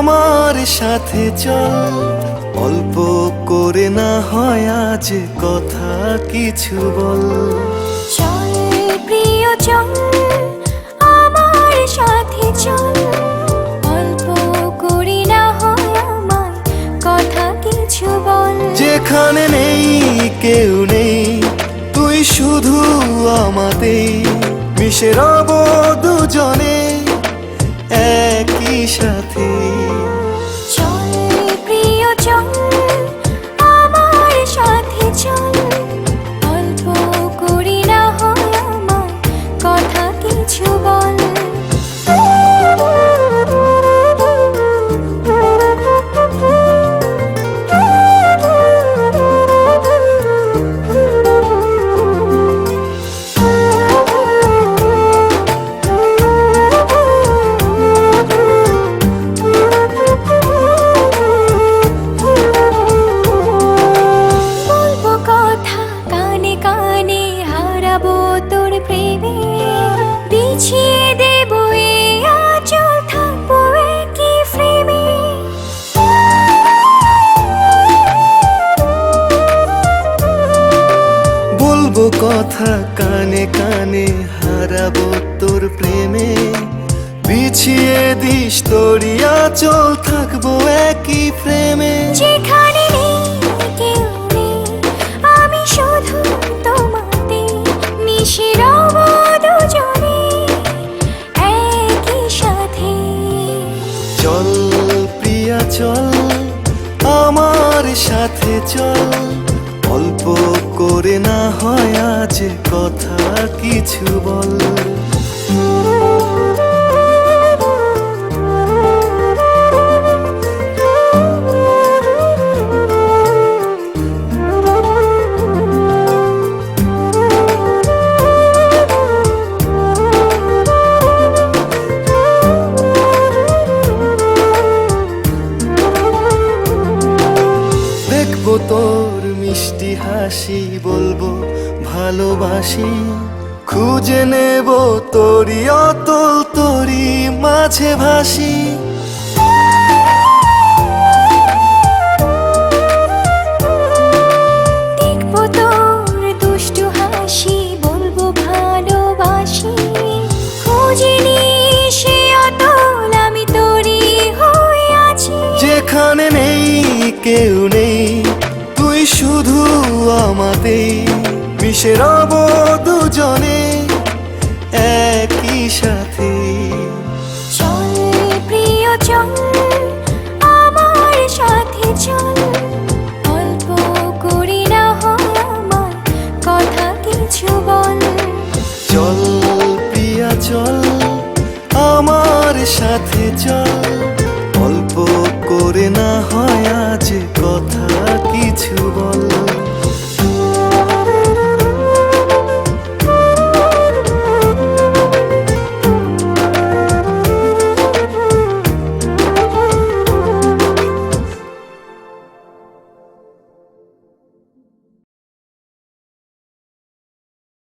আমার সাথে চল। অল্প করে না হয় আজ কথা কিছু বল। চল প্রিয় চল আমার সাথে চল। অল্প করি না হয় আমার কথা কিছু বল। যেখানে নেই কেউ নেই তুই শুধু আমাদের মিশে রব দুজনে। একই সাথে। পিছিয়ে দেবো এ আচল থাকব একই ফ্রেমে। বলব কথা কানে কানে হারাবো তোর প্রেমে। বিছিয়ে দিস তোরিয়া চল থাকব একই প্রেমে যেখানে চল অল্প করে না হয় আজ কথা কিছু বল। হাসি বলব ভালোবাসি। খুঁজে নেব তোরি অতল তোরি মাঝে ভাসি। দেখব দুষ্টু হাসি বলব ভালোবাসি। খুঁজিনি আমি তোরই যেখানে নেই কেউ নেই। তুই শুধু আমাদের মিশে রব দুজনে একই সাথে। চল প্রিয় চল আমার সাথে চল। অল্প করি না আমার কথা কিছু বল। চল প্রিয়া চল আমার সাথে চল।